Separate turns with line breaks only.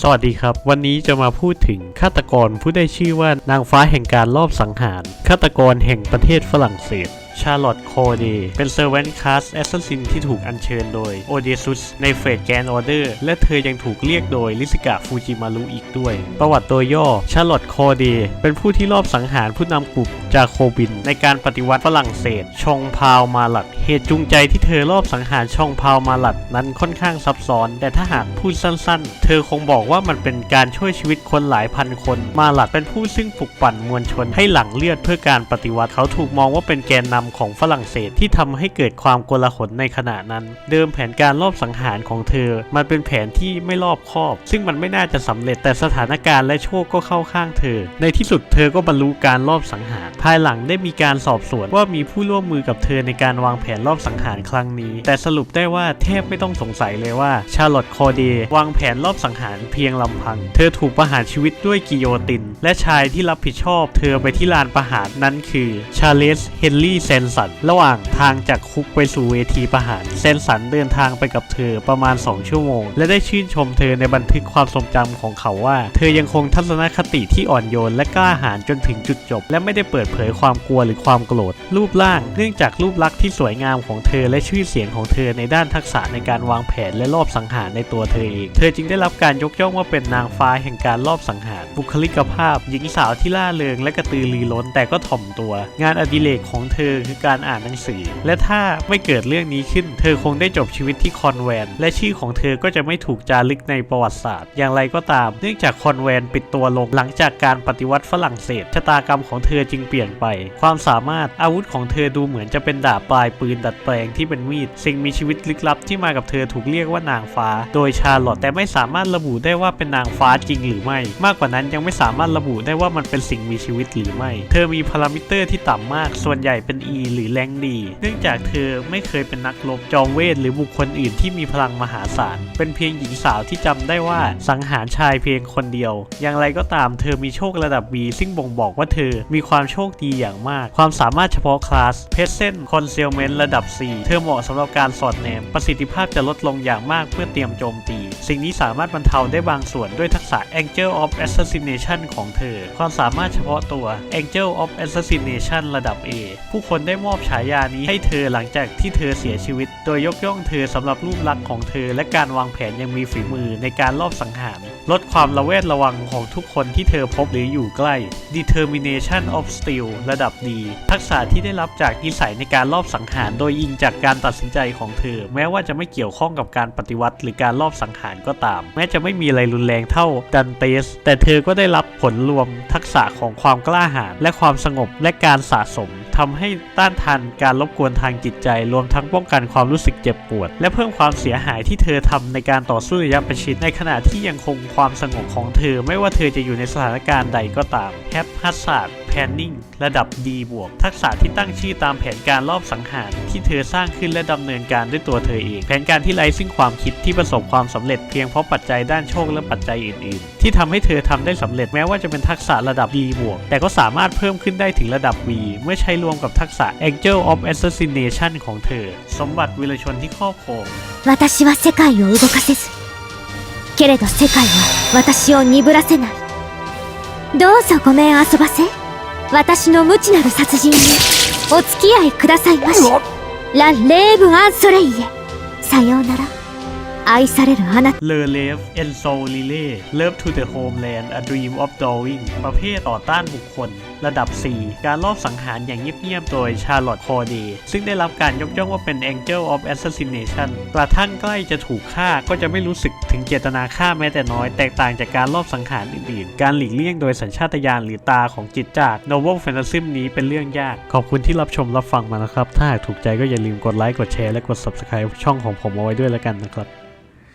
สวัสดีครับ วันนี้จะมาพูดถึงฆาตกรผู้ได้ชื่อว่านางฟ้าแห่งการลอบสังหารฆาตกรแห่งประเทศฝรั่งเศส ชาร์ลอตโคเดเป็นเซอร์เวนคลาสแอสซัสซินที่ถูกอัญเชิญโดยโอเดซุสในเฟสแกนออเดอร์และเธอยังถูกเรียกโดยลิซิกะฟูจิมารุอีกด้วย ประวัติตัวย่อชาร์ลอตโคเดเป็นผู้ที่ลอบสังหารผู้นำกลุ่มจาโคบิน ในการปฏิวัติฝรั่งเศสชองพาวมาลัด เหตุจูงใจที่เธอลอบสังหารชองพาวมาลัดนั้นค่อนข้างซับซ้อน แต่ถ้าหากพูดสั้นๆ เธอคงบอกว่ามันเป็นการช่วยชีวิตคนหลายพันคน มาลัดเป็นผู้ซึ่งปลุกปั่นมวลชนให้หลั่งเลือดเพื่อการปฏิวัติเขาถูกมองว่าเป็นแกนนำของฝรั่งเศสที่ทำให้เกิดความโกลาหลในขณะนั้น เดิมแผนการลอบสังหารของเธอ มันเป็นแผนที่ไม่รอบคอบ ซึ่งมันไม่น่าจะสำเร็จแต่สถานการณ์และโชคก็เข้าข้างเธอ ในที่สุดเธอก็บรรลุการลอบสังหาร ภายหลังได้มีการสอบสวนว่ามีผู้ร่วมมือกับเธอในการวางแผนรอบสังหารครั้งนี้ แต่สรุปได้ว่าแทบไม่ต้องสงสัยเลยว่าชาร์ลอตคอเดย์วางแผนรอบสังหารเพียงลำพัง เธอถูกประหารชีวิตด้วยกิโยติน และชายที่รับผิดชอบ เธอไปที่ลานประหารนั้นคือชาเลสเฮนรี่เซนสัน ระหว่างทางจากคุกไปสู่เวทีประหาร เซนสันเดินทางไปกับเธอประมาณ 2 ชั่วโมง และได้ชื่นชมเธอในบันทึกความทรงจำของเขาว่า เธอยังคงทัศนคติที่อ่อนโยนและกล้าหาญจนถึงจุดจบ และไม่ได้เปิดเผยความกลัวหรือความโกรธ รูปร่าง เนื่องจากรูปลักษณ์ที่สวยงามของเธอและชื่อเสียงของเธอในด้านทักษะในการวางแผนและรอบสังหารในตัวเธอเอง เธอจึงได้รับการยกย่องว่าเป็นนางฟ้าแห่งการรอบสังหาร บุคลิกภาพ หญิงสาวที่ล่าเริงและกระตือรือร้นแต่ก็ถ่อมตัว งานอดิเรกของเธอคือการอ่านหนังสือ และถ้าไม่เกิดเรื่องนี้ขึ้น เธอคงได้จบชีวิตที่คอนแวน และชื่อของเธอก็จะไม่ถูกจารึกในประวัติศาสตร์ อย่างไรก็ตาม เนื่องจากคอนแวนปิดตัวลงหลังจากการปฏิวัติฝรั่งเศสชะตากรรมของเธอจึงเปลี่ยนไป ความสามารถอาวุธของเธอดูเหมือนจะเป็นดาบปลายปืนดัดแปลงที่เป็นมีด สิ่งมีชีวิตลึกลับที่มากับเธอถูกเรียกว่านางฟ้า โดยชาร์ลอตแต่ไม่สามารถระบุได้ว่าเป็นนางฟ้าจริงหรือไม่ มากกว่านั้นยังไม่สามารถระบุได้ว่ามันเป็นสิ่งมีชีวิตหรือไม่ เธอมีพารามิเตอร์ที่ต่ำมากส่วนใหญ่เป็น E หรือแรงดี เนื่องจากเธอไม่เคยเป็นนักรบจอมเวทหรือบุคคลอื่นที่มีพลังมหาศาล เป็นเพียงหญิงสาวที่จำได้ว่าสังหารชายเพียงคนเดียว อย่างไรก็ตามเธอมีโชคระดับ B ซึ่งบ่งบอกว่าเธอมีความโชคดีอย่างมาก ความสามารถเฉพาะคลาสเพชเซนคอนเซลเมนต์ระดับ4เธอเหมาะสำหรับการสอดแนม ประสิทธิภาพจะลดลงอย่างมากเพื่อเตรียมโจมตี สิ่งนี้สามารถบรรเทาได้บางส่วนด้วยทักษะ Angel of Assassination ของเธอ ความสามารถเฉพาะตัว Angel of Assassination ระดับ A ผู้คนได้มอบฉายานี้ให้เธอหลังจากที่เธอเสียชีวิต โดยยกย่องเธอสำหรับรูปลักษณ์ของเธอ และการวางแผนยังมีฝีมือในการลอบสังหาร ลดความระแวดระวังของทุกคนที่เธอพบหรืออยู่ใกล้ Determination of Steel ระดับดี ทักษะที่ได้รับจากนิสัยในการลอบสังหาร โดยอิงจากการตัดสินใจของเธอ แม้ว่าจะไม่เกี่ยวข้องกับการปฏิวัติ หรือการลอบสังหารก็ตาม แม้จะไม่มีอะไรรุนแรงเท่าดันเตสแต่เธอก็ได้รับผลรวมทักษะของความกล้าหาญและความสงบและการสะสม ทำให้ต้านทานการรบกวนทางจิตใจ รวมทั้งป้องกันความรู้สึกเจ็บปวด และเพิ่มความเสียหายที่เธอทำในการต่อสู้ระยะประชิดในขณะที่ยังคงความสงบของเธอ ไม่ว่าเธอจะอยู่ในสถานการณ์ใดก็ตามแฮปฮัสซาดแพนนิ่งระดับ D บวกทักษะที่ตั้งชื่อตามแผนการรอบสังหาร ที่เธอสร้างขึ้นและดำเนินการด้วยตัวเธอเอง แผนการที่ไร้ซึ่งความคิดที่ประสบความสำเร็จเพียงเพราะปัจจัยด้านโชคและปัจจัยอื่น ๆ ที่ทำให้เธอทำได้สำเร็จแม้ว่าจะเป็นทักษะระดับ D บวกแต่ก็สามารถเพิ่มขึ้นได้ถึงระดับ V เมื่อใช้รวมกับทักษะ Angel of Assassination ของเธอ สมบัติวิรชนที่ครอบครอง
私は世界を動かせずけれど世界は私を鈍らせないどうぞごめん遊ばせ私の無知なる殺人にお付き合いくださいましラ・レーブ・アンソレイエさようなら 愛されるあなた
เลอเลฟเอนโซลิเล่ Love to the Homeland A Dream of Drawing ประเภทต่อต้านบุคคล ระดับ 4 การลอบสังหารอย่างเงียบๆ โดยชาร์ลอตคอเดซึ่งได้รับการยกย่องว่าเป็น Angel of Assassination กระทั่งใกล้จะถูกฆ่าก็จะไม่รู้สึกถึงเจตนาฆ่าแม้แต่น้อย แตกต่างจากการลอบสังหารอื่นๆ การหลีกเลี่ยงโดยสัญชาตญาณหรือตาของจิตจาก Novel Fantasy นี้เป็นเรื่องยาก ขอบคุณที่รับชมรับฟังมานะครับ ถ้าหากถูกใจก็อย่าลืมกดไลค์กดแชร์และกด Subscribe ช่องของผมเอาไว้ด้วยแล้วกันนะครับ